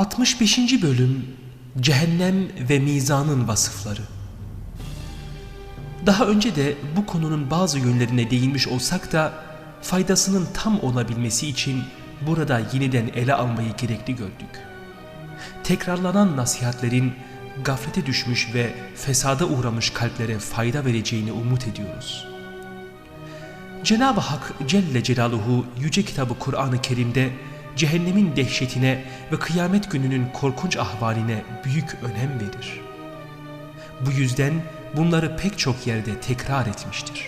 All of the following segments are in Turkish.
65. Bölüm Cehennem ve Mizanın Vasıfları Daha önce de bu konunun bazı yönlerine değinmiş olsak da faydasının tam olabilmesi için burada yeniden ele almayı gerekli gördük. Tekrarlanan nasihatlerin gaflete düşmüş ve fesada uğramış kalplere fayda vereceğini umut ediyoruz. Cenab-ı Hak Celle Celaluhu Yüce Kitabı Kur'an-ı Kerim'de cehennemin dehşetine ve kıyamet gününün korkunç ahvaline büyük önem verir. Bu yüzden bunları pek çok yerde tekrar etmiştir.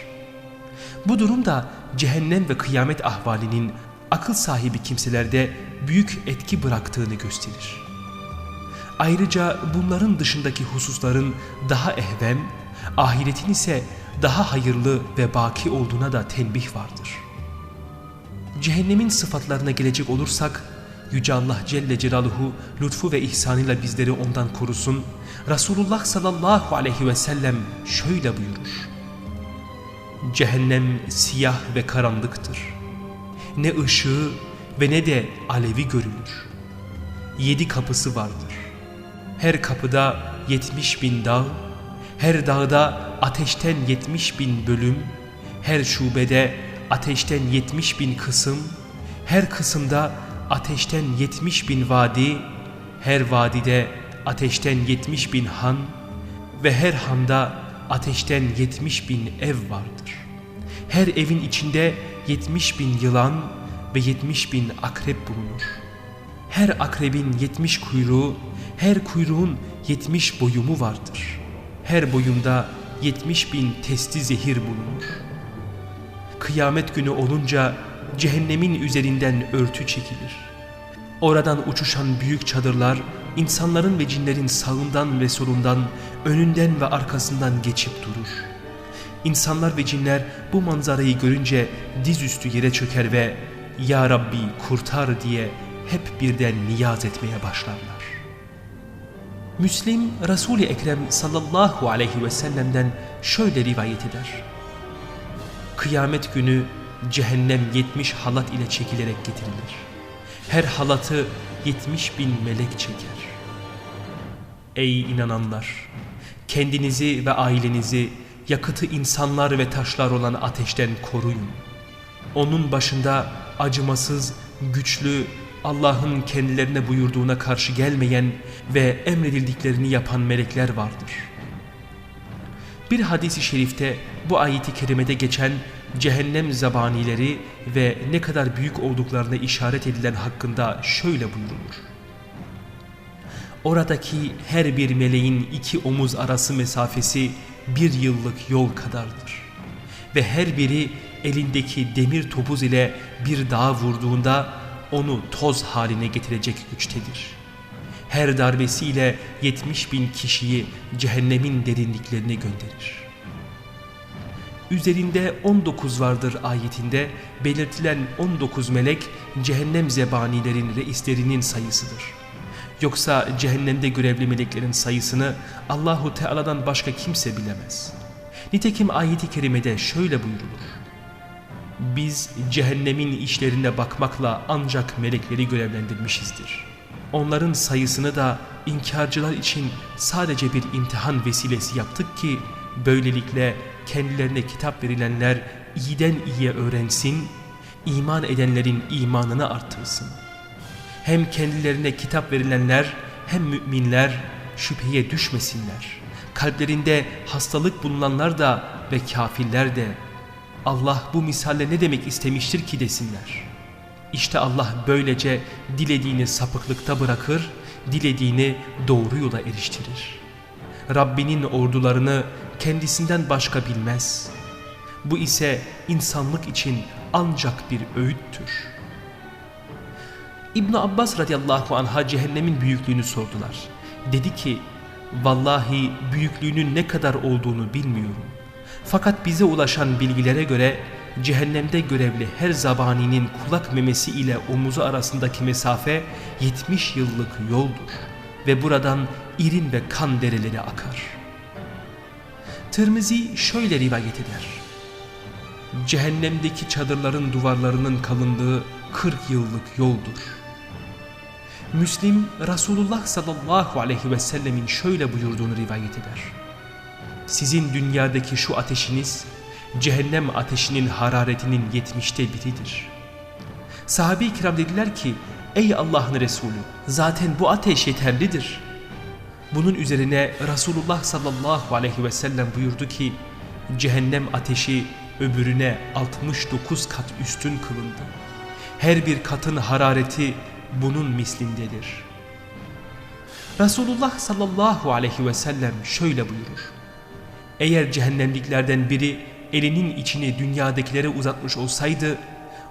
Bu durum da cehennem ve kıyamet ahvalinin akıl sahibi kimselerde büyük etki bıraktığını gösterir. Ayrıca bunların dışındaki hususların daha ehvem, ahiretin ise daha hayırlı ve baki olduğuna da tenbih vardır. Cehennemin sıfatlarına gelecek olursak, Yüce Allah Celle Celaluhu lütfu ve ihsanıyla bizleri ondan korusun. Resulullah sallallahu aleyhi ve sellem şöyle buyurur. Cehennem siyah ve karanlıktır. Ne ışığı ve ne de alevi görülür. Yedi kapısı vardır. Her kapıda yetmiş bin dağ, her dağda ateşten yetmiş bin bölüm, her şubede ateşten yetmiş bin kısım, her kısımda ateşten yetmiş bin vadi, her vadide ateşten yetmiş bin han ve her handa ateşten yetmiş bin ev vardır. Her evin içinde yetmiş bin yılan ve yetmiş bin akrep bulunur. Her akrebin yetmiş kuyruğu, her kuyruğun yetmiş boyumu vardır. Her boyumda yetmiş bin testi zehir bulunur. Kıyamet günü olunca cehennemin üzerinden örtü çekilir. Oradan uçuşan büyük çadırlar insanların ve cinlerin sağından ve solundan, önünden ve arkasından geçip durur. İnsanlar ve cinler bu manzarayı görünce dizüstü yere çöker ve ''Ya Rabbi kurtar'' diye hep birden niyaz etmeye başlarlar. Müslim Resul-i Ekrem sallallahu aleyhi ve sellem'den şöyle rivayet eder. Kıyamet günü cehennem yetmiş halat ile çekilerek getirilir. Her halatı yetmiş bin melek çeker. Ey inananlar! Kendinizi ve ailenizi yakıtı insanlar ve taşlar olan ateşten koruyun. Onun başında acımasız, güçlü, Allah'ın kendilerine buyurduğuna karşı gelmeyen ve emredildiklerini yapan melekler vardır. Bir hadisi şerifte bu ayeti kerimede geçen cehennem zabanileri ve ne kadar büyük olduklarına işaret edilen hakkında şöyle buyurulur. Oradaki her bir meleğin iki omuz arası mesafesi bir yıllık yol kadardır. Ve her biri elindeki demir topuz ile bir dağa vurduğunda onu toz haline getirecek güçtedir. Her darbesiyle 70 bin kişiyi cehennemin derinliklerine gönderir. Üzerinde 19 vardır ayetinde belirtilen 19 melek cehennem zebanilerin reislerinin sayısıdır. Yoksa cehennemde görevli meleklerin sayısını Allahu Teala'dan başka kimse bilemez. Nitekim ayeti kerimede şöyle buyurulur. Biz cehennemin işlerine bakmakla ancak melekleri görevlendirmişizdir. Onların sayısını da inkarcılar için sadece bir imtihan vesilesi yaptık ki böylelikle kendilerine kitap verilenler iyiden iyiye öğrensin, iman edenlerin imanını artırsın. Hem kendilerine kitap verilenler hem müminler şüpheye düşmesinler. Kalplerinde hastalık bulunanlar da ve kafirler de Allah bu misalle ne demek istemiştir ki desinler. İşte Allah böylece dilediğini sapıklıkta bırakır, dilediğini doğru yola eriştirir. Rabbinin ordularını kendisinden başka bilmez. Bu ise insanlık için ancak bir öğüttür. İbn Abbas radıyallahu anh'a cehennemin büyüklüğünü sordular. Dedi ki, vallahi büyüklüğünün ne kadar olduğunu bilmiyorum. Fakat bize ulaşan bilgilere göre cehennemde görevli her zabaninin kulak memesi ile omuzu arasındaki mesafe 70 yıllık yoldur ve buradan irin ve kan dereleri akar. Tirmizi şöyle rivayet eder. Cehennemdeki çadırların duvarlarının kalınlığı 40 yıllık yoldur. Müslim Resulullah sallallahu aleyhi ve sellemin şöyle buyurduğunu rivayet eder. Sizin dünyadaki şu ateşiniz cehennem ateşinin hararetinin yetmişte biridir. Sahabe-i kiram dediler ki ey Allah'ın Resulü zaten bu ateş yeterlidir. Bunun üzerine Resulullah sallallahu aleyhi ve sellem buyurdu ki cehennem ateşi öbürüne 69 kat üstün kılındı. Her bir katın harareti bunun mislindedir. Resulullah sallallahu aleyhi ve sellem şöyle buyurur. Eğer cehennemliklerden biri elinin içini dünyadakilere uzatmış olsaydı,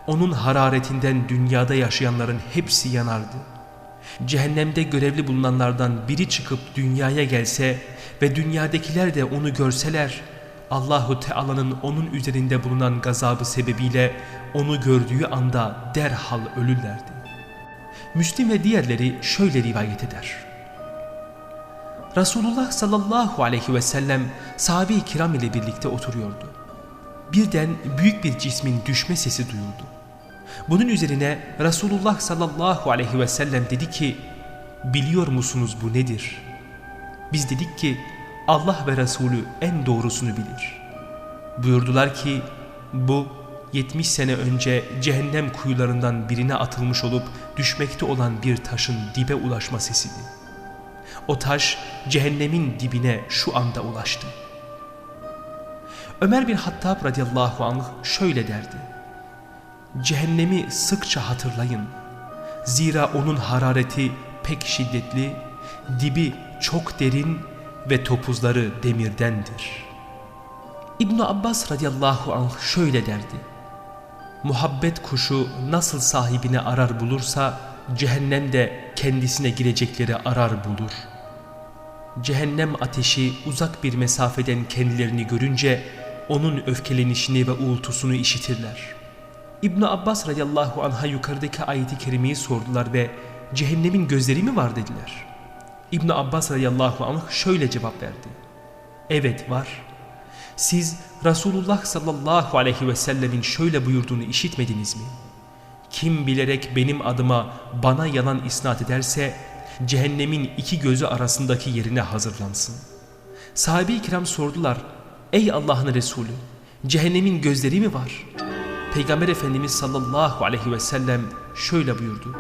onun hararetinden dünyada yaşayanların hepsi yanardı. Cehennemde görevli bulunanlardan biri çıkıp dünyaya gelse ve dünyadakiler de onu görseler, Allahu Teala'nın onun üzerinde bulunan gazabı sebebiyle onu gördüğü anda derhal ölürlerdi. Müslim ve diğerleri şöyle rivayet eder. Resulullah sallallahu aleyhi ve sellem sahabe-i kiram ile birlikte oturuyordu. Birden büyük bir cismin düşme sesi duyuldu. Bunun üzerine Resulullah sallallahu aleyhi ve sellem dedi ki, biliyor musunuz bu nedir? Biz dedik ki, Allah ve Resulü en doğrusunu bilir. Buyurdular ki, bu 70 sene önce cehennem kuyularından birine atılmış olup düşmekte olan bir taşın dibe ulaşma sesiydi. O taş cehennemin dibine şu anda ulaştı. Ömer bin Hattab radıyallahu anh şöyle derdi. Cehennemi sıkça hatırlayın. Zira onun harareti pek şiddetli, dibi çok derin ve topuzları demirdendir. ibn Abbas radıyallahu anh şöyle derdi. Muhabbet kuşu nasıl sahibini arar bulursa cehennem de kendisine girecekleri arar bulur. Cehennem ateşi uzak bir mesafeden kendilerini görünce onun öfkelenişini ve uğultusunu işitirler. ibn Abbas radıyallahu anh'a yukarıdaki ayeti kerimeyi sordular ve cehennemin gözleri mi var dediler. ibn Abbas radıyallahu anh şöyle cevap verdi. Evet var. Siz Resulullah sallallahu aleyhi ve sellemin şöyle buyurduğunu işitmediniz mi? Kim bilerek benim adıma bana yalan isnat ederse cehennemin iki gözü arasındaki yerine hazırlansın. Sahabe-i kiram sordular. Ey Allah'ın Resulü cehennemin gözleri mi var? Peygamber Efendimiz sallallahu aleyhi ve sellem şöyle buyurdu.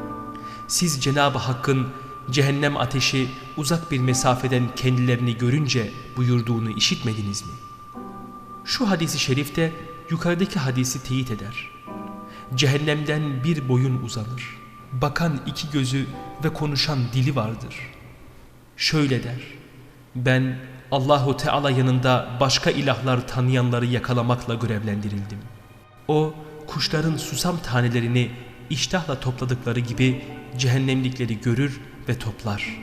Siz Cenab-ı Hakk'ın cehennem ateşi uzak bir mesafeden kendilerini görünce buyurduğunu işitmediniz mi? Şu hadisi şerifte yukarıdaki hadisi teyit eder. Cehennemden bir boyun uzanır. Bakan iki gözü ve konuşan dili vardır. Şöyle der. Ben Allahu Teala yanında başka ilahlar tanıyanları yakalamakla görevlendirildim. O kuşların susam tanelerini iştahla topladıkları gibi cehennemlikleri görür ve toplar.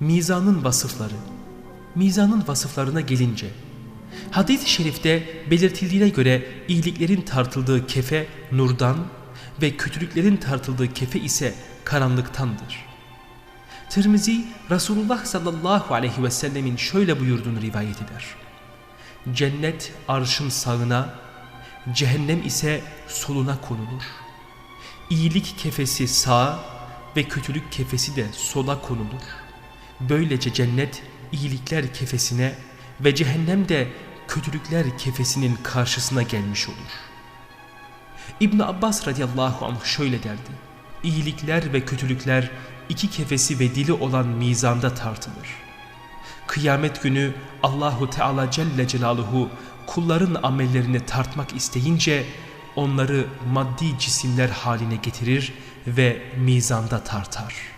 Mizanın vasıfları Mizanın vasıflarına gelince Hadis-i şerifte belirtildiğine göre iyiliklerin tartıldığı kefe nurdan ve kötülüklerin tartıldığı kefe ise karanlıktandır. Tirmizi Resulullah sallallahu aleyhi ve sellemin şöyle buyurduğunu rivayet eder. Cennet arşın sağına, cehennem ise soluna konulur. İyilik kefesi sağa ve kötülük kefesi de sola konulur. Böylece cennet iyilikler kefesine ve cehennem de kötülükler kefesinin karşısına gelmiş olur. İbn Abbas radıyallahu anh şöyle derdi. İyilikler ve kötülükler iki kefesi ve dili olan mizanda tartılır. Kıyamet günü Allahu Teala Celle Celaluhu kulların amellerini tartmak isteyince onları maddi cisimler haline getirir ve mizanda tartar.''